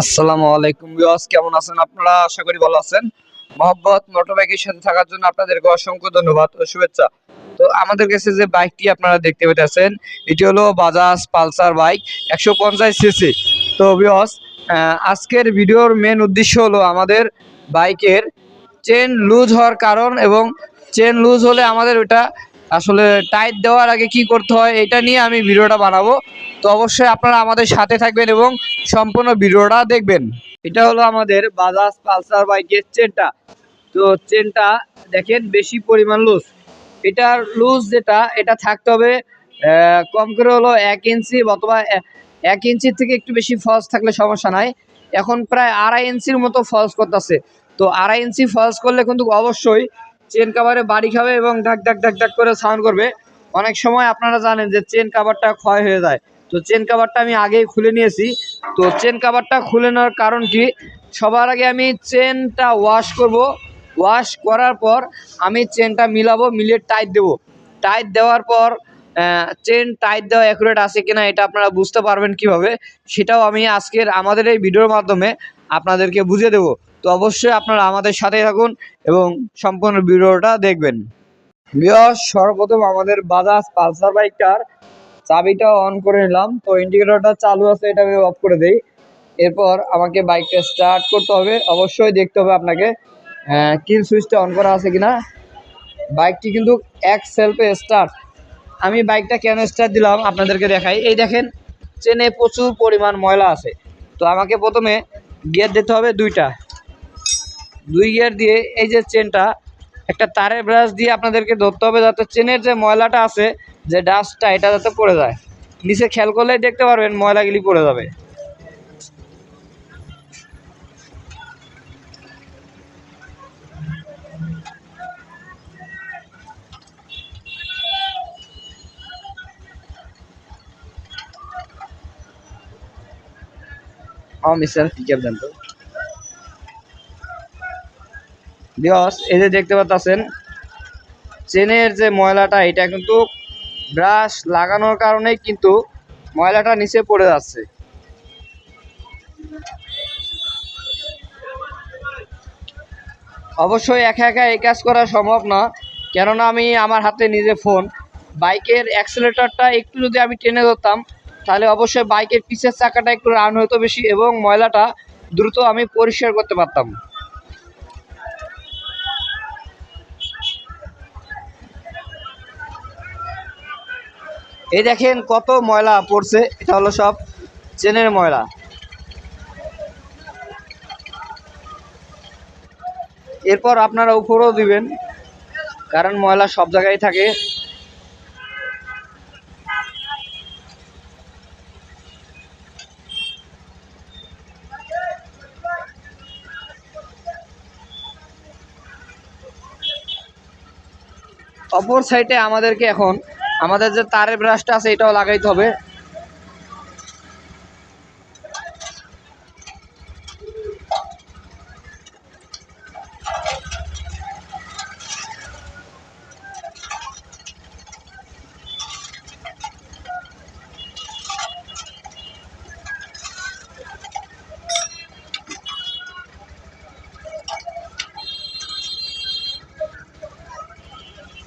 আসসালামু আলাইকুম বিয়াস কেমন আছেন আপনারা? আশা করি ভালো আছেন। মোহাম্মদ মোটরবাইকের থাকার জন্য আপনাদেরকে অসংখ্য ধন্যবাদ ও শুভেচ্ছা। তো আমাদের কাছে যে বাইকটি আপনারা দেখতে পেতেছেন, এটি হলো বাজাজ পালসার বাইক একশো পঞ্চাশ সিসি। তো বিয়স আজকের ভিডিওর মেন উদ্দেশ্য হলো আমাদের বাইকের চেন লুজ হওয়ার কারণ এবং চেন লুজ হলে আমাদের ওটা আসলে টাইট দেওয়ার আগে কি করতে হয়, এটা নিয়ে আমি ভিডিওটা বানাবো। তো অবশ্যই আপনারা আমাদের সাথে থাকবেন এবং সম্পূর্ণ ভিডিওটা দেখবেন। এটা হলো আমাদের বাজাজ পালসার বাইকের চেনটা তো চেনটা দেখেন বেশি পরিমাণ লুজ এটার লুজ যেটা, এটা থাকতে হবে কম করে হলো এক ইঞ্চি অথবা এক ইঞ্চির থেকে একটু বেশি ফলস থাকলে সমস্যা নাই। এখন প্রায় আড়াই ইঞ্চির মতো ফলস করতেছে। তো আড়াই ইঞ্চি ফলস করলে কিন্তু অবশ্যই চেন কাভারে বাড়ি খাবে এবং ডাক ডাক ডাক ডাক করে সাউন্ড করবে। অনেক সময় আপনারা জানেন যে চেন কাভারটা ক্ষয় হয়ে যায়। তো চেন কাভারটা আমি আগেই খুলে নিয়েছি। তো চেন কাভারটা খুলে নেওয়ার কারণ কি? সবার আগে আমি চেনটা ওয়াশ করব। ওয়াশ করার পর আমি চেনটা মিলাবো, মিলিয়ে টাইট দেবো। টাইট দেওয়ার পর চেন টাইট দেওয়া অ্যাকুরেট আছে কিনা এটা আপনারা বুঝতে পারবেন কীভাবে, সেটাও আমি আজকের আমাদের এই ভিডিওর মাধ্যমে আপনাদেরকে বুঝিয়ে দেবো। তো অবশ্যই আপনারা আমাদের সাথে থাকুন এবং সম্পূর্ণ ভিডিওটা দেখবেন। সর্বপ্রথম আমাদের বাজাজ পালসার বাইকটার চাবিটা অন করে নিলাম। তো ইন্ডিকেটরটা চালু আছে, এটা আমি অফ করে দেই। এরপর আমাকে বাইকটা স্টার্ট করতে হবে। অবশ্যই দেখতে হবে আপনাকে কিল সুইচটা অন করা আছে কিনা। বাইকটি কিন্তু এক সেলফে স্টার্ট আমি বাইকটা কেন স্টার্ট দিলাম আপনাদেরকে দেখাই। এই দেখেন চেনে প্রচুর পরিমাণ ময়লা আছে। তো আমাকে প্রথমে গিয়ার দিতে হবে দুইটা। দুই গিয়ার দিয়ে এই যে চেনটা একটা তারের ব্রাশ দিয়ে আপনাদেরকে ধরতে হবে যাতে চেনের যে ময়লাটা আছে, যে ডাস্টটা এটা যাতে পড়ে যায়। নিচে খেয়াল করলেই দেখতে পারবেন ময়লাগুলি পড়ে যাবে। মিস্টার পিকআপ দেন তো? দিয়স এই যে দেখতে পাচ্ছেন, চেনের যে ময়লাটা, এটা কিন্তু ব্রাশ লাগানোর কারণেই কিন্তু ময়লাটা নিচে পড়ে যাচ্ছে। অবশ্যই একা একা এই কাজ করা সম্ভব না, কেননা আমি আমার হাতে নিজে ফোন। বাইকের অ্যাক্সেলেটরটা একটু যদি আমি টেনে ধরতাম, তাহলে অবশ্যই বাইকের পিছের চাকাটা একটু রান হতো বেশি এবং ময়লাটা দ্রুত আমি পরিষ্কার করতে পারতাম। এই দেখেন কত ময়লা পড়ছে, এটা হলো সব চেনের ময়লা। এরপর আপনারা উপরেও দিবেন, কারণ ময়লা সব জায়গায় থাকে। অপর সাইডে আমাদেরকে এখন আমাদের যে তারের ব্রাশটা আছে এটাও লাগাইতে হবে।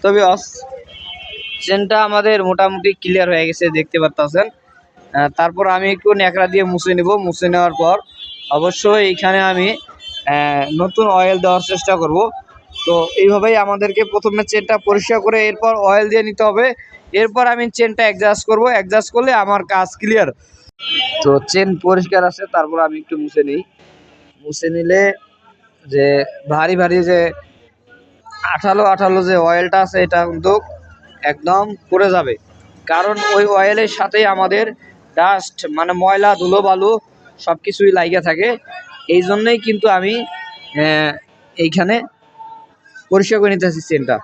তবে অস চেনটা আমাদের মোটামুটি ক্লিয়ার হয়ে গেছে, দেখতে পারতেছেন। তারপর আমি একটু ন্যাকড়া দিয়ে মুছে নেব। মুছে নেওয়ার পর অবশ্যই এইখানে আমি নতুন অয়েল দেওয়ার চেষ্টা করব। তো এইভাবেই আমাদেরকে প্রথমে চেনটা পরিষ্কার করে এরপর অয়েল দিয়ে নিতে হবে। এরপর আমি চেনটা অ্যাডজাস্ট করব। অ্যাডজাস্ট করলে আমার কাজ ক্লিয়ার তো চেন পরিষ্কার আছে, তারপর আমি একটু মুছে নিই। মুছে নিলে যে ভারী ভারী যে আঠালো আঠালো যে অয়েলটা আছে, এটা কিন্তু একদম পড়ে যাবে। কারণ ওই অয়েলের সাথে আমাদের ডাস্ট মানে ময়লা ধুলো বালু সব কিছুই লাইগা থাকে। এই জন্যই কিন্তু আমি এইখানে পরিষ্কার করে নিতেছি চেনটা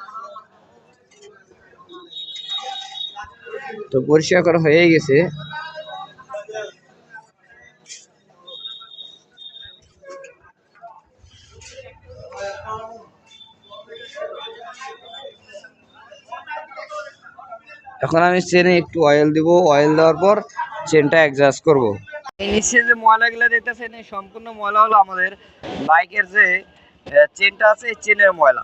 তো পরিষ্কার করা হয়ে গেছে। এখন আমি চেনে একটু অয়েল দিব। অয়েল দেওয়ার পর চেনটা অ্যাডজাস্ট করব। এই নিচে যে ময়লাগুলো দেখতেছেন, এই সম্পূর্ণ ময়লা হলো আমাদের বাইকের যে চেনটা আছে, এই চেনের ময়লা।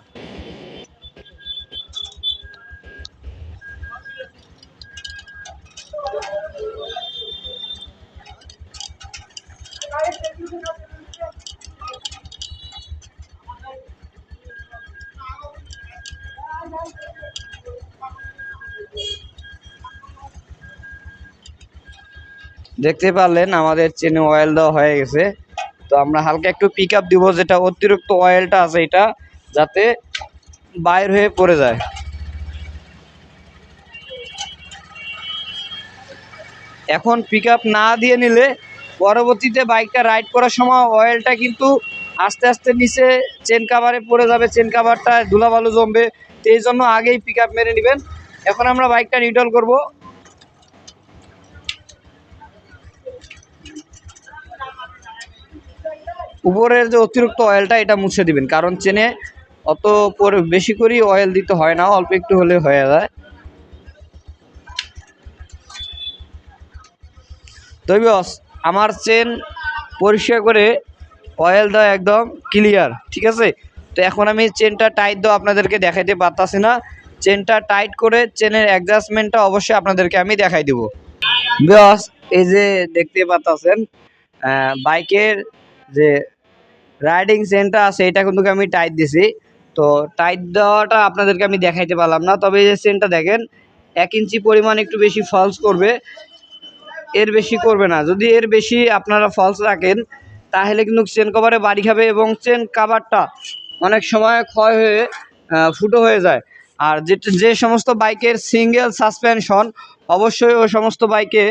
দেখতে পারলেন, আমাদের চেনে অয়েল দেওয়া হয়ে গেছে। তো আমরা হালকা একটু পিক আপ দিব, যেটা অতিরিক্ত অয়েলটা আছে এটা, যাতে বাইর হয়ে পড়ে যায়। এখন পিক না দিয়ে নিলে পরবর্তীতে বাইকটা রাইড করার সময় অয়েলটা কিন্তু আস্তে আস্তে নিচে চেন কাভারে পড়ে যাবে চেন কাভারটা ধুলাবালু জমবে, তো এই জন্য আগেই পিক মেরে নেবেন। এখন আমরা বাইকটা নিউট্রাল করব। উপরের যে অতিরিক্ত অয়েলটা এটা মুছে দিবেন। কারণ চেনে অত বেশি করেই অয়েল দিতে হয় না, অল্প একটু হলে হয়ে যায়। তো বিয়স আমার চেন পরিষ্কার করে অয়েল দেওয়া একদম ক্লিয়ার ঠিক আছে? তো এখন আমি চেনটা টাইট দেওয়া আপনাদেরকে দেখাইতে পারতাছি না। চেনটা টাইট করে চেনের অ্যাডজাস্টমেন্টটা অবশ্যই আপনাদেরকে আমি দেখাই দিব। বিয়স এই যে দেখতে পাচ্ছেন বাইকের যে রাইডিং চেনটা আছে, এটা কিন্তু আমি টাইট দিছি। তো টাইট দেওয়াটা আপনাদেরকে আমি দেখাইতে পারলাম না, তবে এই চেনটা দেখেন, এক ইঞ্চি পরিমাণ একটু বেশি ফলস করবে, এর বেশি করবে না। যদি এর বেশি আপনারা ফলস রাখেন, তাহলে কিন্তু চেন কভারে বাড়ি খাবে এবং চেন কাভারটা অনেক সময় ক্ষয় হয়ে ফুটো হয়ে যায়। আর যে যে সমস্ত বাইকের সিঙ্গেল সাসপেনশন অবশ্যই ওই সমস্ত বাইকে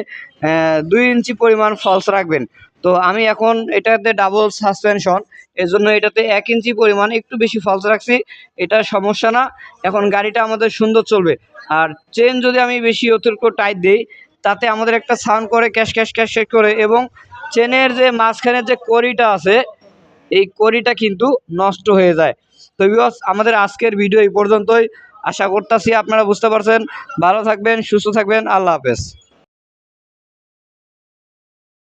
দুই ইঞ্চি পরিমাণ ফলস রাখবেন। তো আমি এখন এটাতে ডাবল সাসপেনশন এর জন্য এটাতে এক ইঞ্চি পরিমাণ একটু বেশি ফলস রাখছি, এটা সমস্যা না। এখন গাড়িটা আমাদের সুন্দর চলবে। আর চেন যদি আমি বেশি অতিরিক্ত টাইট দিই, তাতে আমাদের একটা সাউন্ড করে ক্যাশ ক্যাশ ক্যাশ করে এবং চেনের যে মাঝখানের যে কড়িটা আছে, এই করিটা কিন্তু নষ্ট হয়ে যায়। তো বিকজ আমাদের আজকের ভিডিও এই পর্যন্তই। আশা করতেছি আপনারা বুঝতে পারছেন। ভালো থাকবেন, সুস্থ থাকবেন। আল্লাহ হাফেজ।